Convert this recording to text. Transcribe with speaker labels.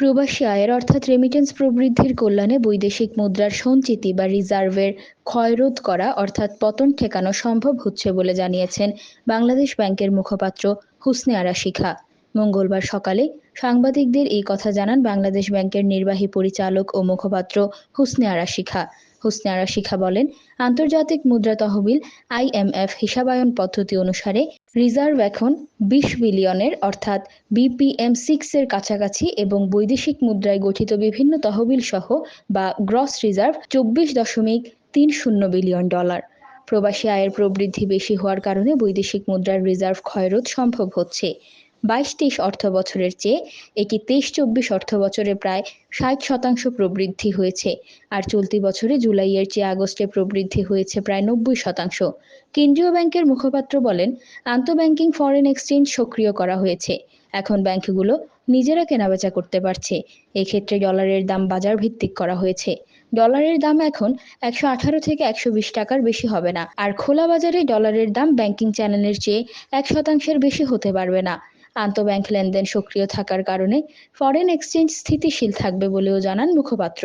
Speaker 1: প্রবাসী আয়ের অর্থাৎ রেমিটেন্স প্রবৃদ্ধির কল্যাণে বৈদেশিক মুদ্রার সঞ্চিতি বা রিজার্ভের ক্ষয়রোধ করা অর্থাৎ পতন ঠেকানো সম্ভব হচ্ছে বলে জানিয়েছেন বাংলাদেশ ব্যাংকের মুখপাত্র হুসনে আরা শিখা। মঙ্গলবার সকালে সাংবাদিকদের এই কথা জানান বাংলাদেশ ব্যাংকের নির্বাহী পরিচালক ও মুখপাত্র হুসনে আরা শিখা। হুসনে আরা শিখা বলেন, আন্তর্জাতিক মুদ্রা তহবিল আইএমএফ হিসাবায়ন পদ্ধতি অনুসারে রিজার্ভ এখন বিশ বিলিয়নের অর্থাৎ বিপিএম সিক্স এর কাছাকাছি এবং বৈদেশিক মুদ্রায় গঠিত বিভিন্ন তহবিল সহ বা গ্রস রিজার্ভ চব্বিশ দশমিক তিন শূন্য বিলিয়ন ডলার। প্রবাসী আয়ের প্রবৃদ্ধি বেশি হওয়ার কারণে বৈদেশিক মুদ্রার রিজার্ভ ক্ষয়রোধ সম্ভব হচ্ছে। বাইশ তেইশ অর্থ বছরের চেয়ে এটি তেইশ চব্বিশ অর্থ বছরে প্রায় ষাট শতাংশ প্রবৃদ্ধি হয়েছে। আর চলতি বছরে জুলাইয়ের চেয়ে আগস্টে প্রবৃদ্ধি হয়েছে প্রায় নব্বই শতাংশ। কেন্দ্রীয় ব্যাংকের মুখপাত্র বলেন, আন্তঃব্যাংকিং ফরেন এক্সচেঞ্জ সক্রিয় করা হয়েছে। এখন ব্যাংকগুলো নিজেরা কেনাবেচা করতে পারছে। এক্ষেত্রে ডলারের দাম বাজার ভিত্তিক করা হয়েছে। ডলারের দাম এখন একশো আঠারো থেকে একশো বিশ টাকার বেশি হবে না। আর খোলা বাজারে ডলারের দাম ব্যাংকিং চ্যানেলের চেয়ে এক শতাংশের বেশি হতে পারবে না। আন্তঃব্যাংক লেনদেন সক্রিয় থাকার কারণে ফরেন এক্সচেঞ্জ স্থিতিশীল থাকবে বলেও জানান মুখপাত্র।